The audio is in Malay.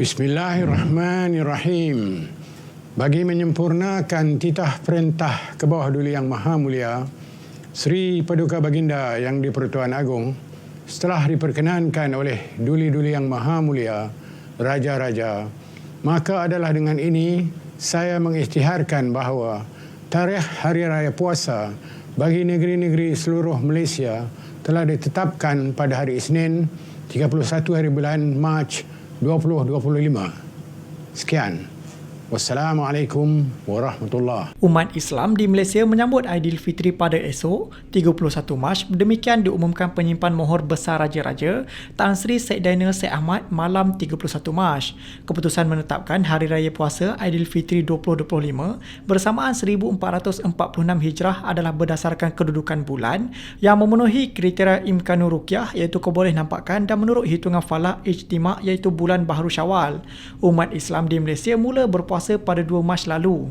Bismillahirrahmanirrahim. Bagi menyempurnakan titah perintah ke bawah Duli Yang Maha Mulia, Sri Paduka Baginda Yang di-Pertuan Agong, setelah diperkenankan oleh Duli-Duli Yang Maha Mulia, Raja-Raja, maka adalah dengan ini saya mengisytiharkan bahawa tarikh Hari Raya Puasa bagi negeri-negeri seluruh Malaysia telah ditetapkan pada hari Isnin 31 hari bulan Mac 2025. Sekian. Wassalamualaikum warahmatullahi Umat Islam di Malaysia menyambut Aidilfitri pada esok 31 Mac demikian diumumkan penyimpan mohor besar Raja-Raja Tan Sri Syed Daniel Syed Ahmad malam 31 Mac. Keputusan menetapkan Hari Raya Puasa Aidilfitri 2025 bersamaan 1446 Hijrah adalah berdasarkan kedudukan bulan yang memenuhi kriteria Imkanur Rukyah iaitu keboleh nampakkan dan menurut hitungan falak ijtima iaitu bulan Baharu Syawal. Umat Islam di Malaysia mula berpuasa pada 2 Mac lalu.